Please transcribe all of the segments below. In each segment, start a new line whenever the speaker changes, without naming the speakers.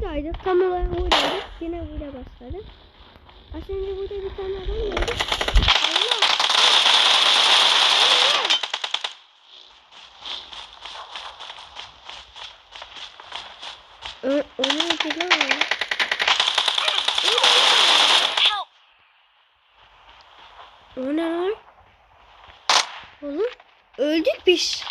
buradaydık. Tam olarak buradaydık. Yine burada başladık. Az önce burada bir tane adam! Ö- Onu öldürdüm.
Help!
O ne lan? Oğlum öldük biz.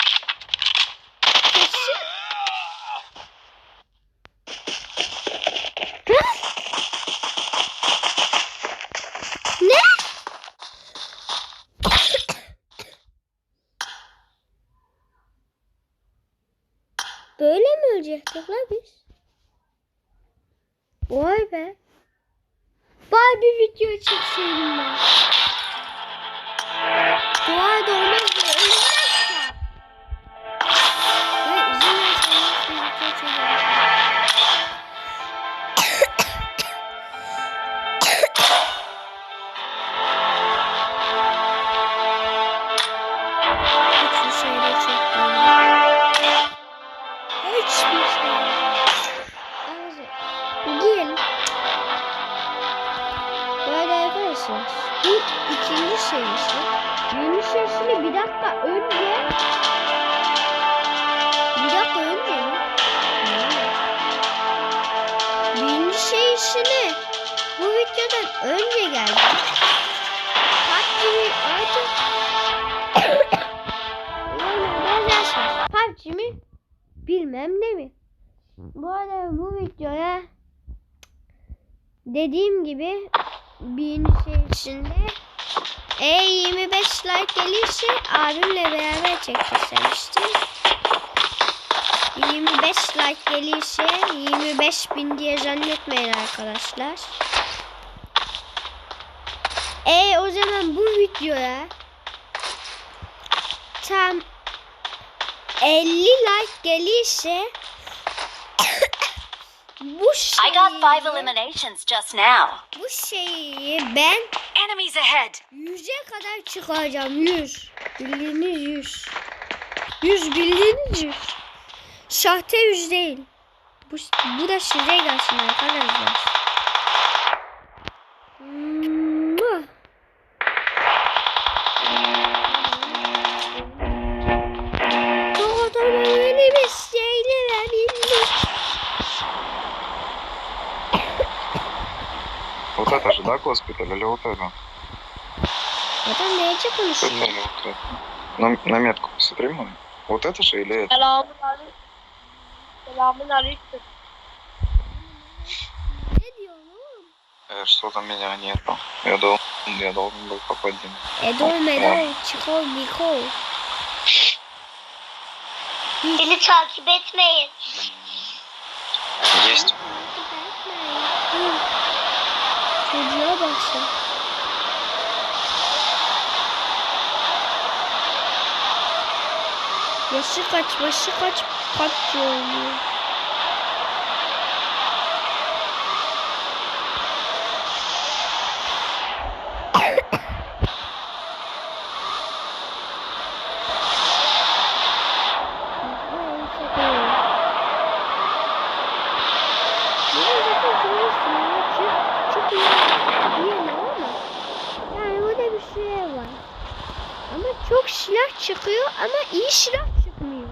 Böyle mi ölecektik lan biz? Vay be. Bari bir video çekseydim ben. Dua et olmaz Bu ikinci serisi. Yeni serisini bir dakika önce bir dakika önce mi? Birinci serisini bu videodan önce geldi. PUBG'yi artık PUBG mi? Bilmem ne mi? Bu arada bu videoya dediğim gibi birinci serisinde e 25 like gelirse abimle beraber çektirmiştim. 25 like gelirse 25 bin diye zannetmeyin arkadaşlar. E o zaman bu videoya tam 50 like gelirse bu
I got five
şeyi,
eliminations just now.
bu şeyi ben
Enemies ahead!
Yüze kadar çıkacağım. Yüz. Bildiğiniz yüz. Yüz bildiğiniz yüz. Sahte yüz değil. Bu, bu da size gelsin arkadaşlar.
Вот это же, да, госпиталь или вот это? Это медик или вот это? На, на метку посмотри, мой. Вот это же или это?
Selamun aleyküm.
Ne diyorsun oğlum?
Eğer soran beni hani yapma. Ya da oğlum ya da
oğlum böyle kapatayım. E doğum eder. Çıkol Miko.
Beni takip etmeyin.
Есть.
Çocuğa baksın. Yaşı kaç, başı kaç PUBG oynuyor. Çok iyi diyemem ama yani burada bir şey var. Ama çok silah çıkıyor ama iyi silah çıkmıyor.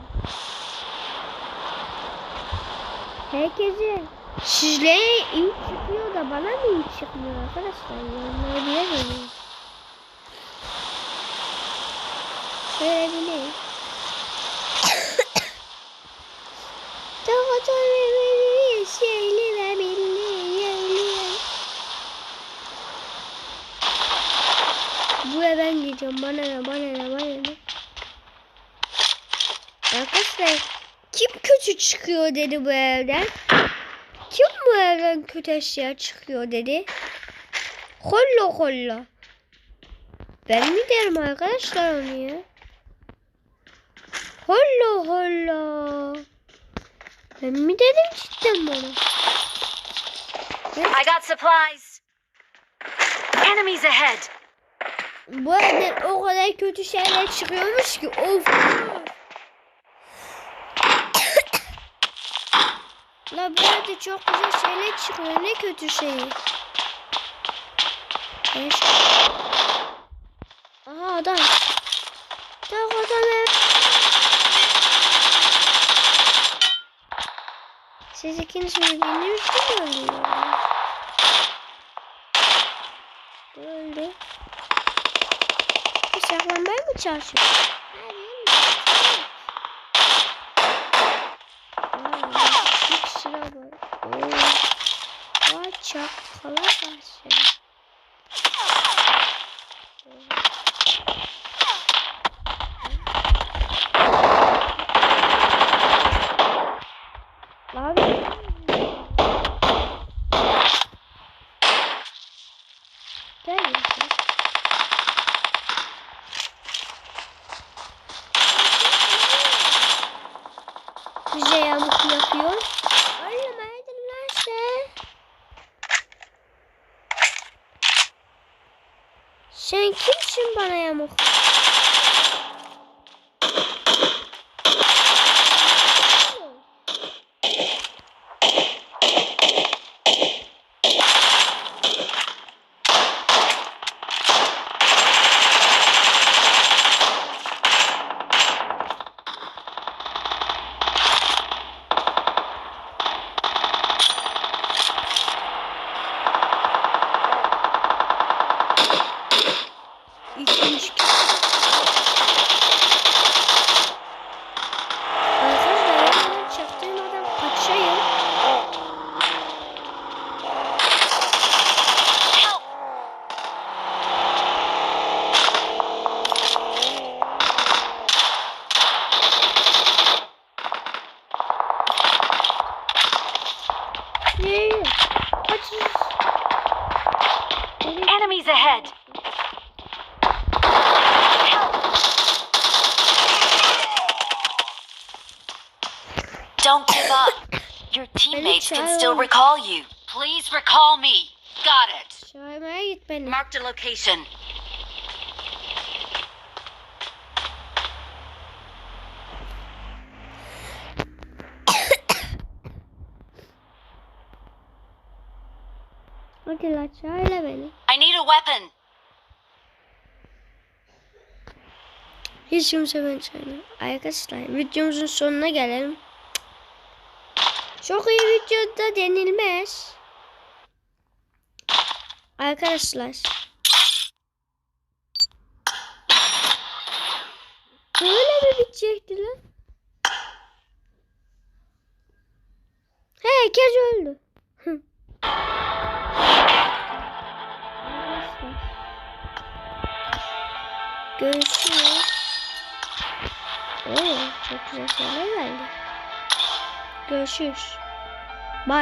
Herkese sizlere iyi çıkıyor da bana mı iyi çıkmıyor arkadaşlar? Yorumları bilemiyorum. Söyleyebilirim. Çok Buraya ben gideceğim. Bana ne bana ne bana ne. Arkadaşlar kim kötü çıkıyor dedi bu evden. Kim bu evden kötü eşya çıkıyor dedi. Holla holla. Ben mi derim arkadaşlar onu ya? Holla holla. Ben mi dedim cidden bunu?
I got supplies! Enemies ahead!
Bu evden o kadar kötü şeyler çıkıyormuş ki of. La burada çok güzel şeyler çıkıyor. Ne kötü şey. Aha adam. Tak adam evet. Siz ikiniz birbirinizi mi öldürüyor? Öldü. Bu Hayır, bir sıra var. Oo. Vay çakala karşı. Abi. Gel ya. Bize yamuk yapıyor. Lan sen? Sen kimsin bana yamuk?
Your teammates can still recall you. Please recall me. Got it.
Çağırmaya git beni.
Marked a location.
Hadi la çağırla beni.
I need a weapon.
Hiç kimse beni çağırmıyor. Arkadaşlar videomuzun sonuna gelelim. Çok iyi videoda denilmez. Arkadaşlar. Böyle mi bitecekti lan? Herkes öldü. Görüşürüz. Oo, çok güzel şeyler geldi. Görüşürüz.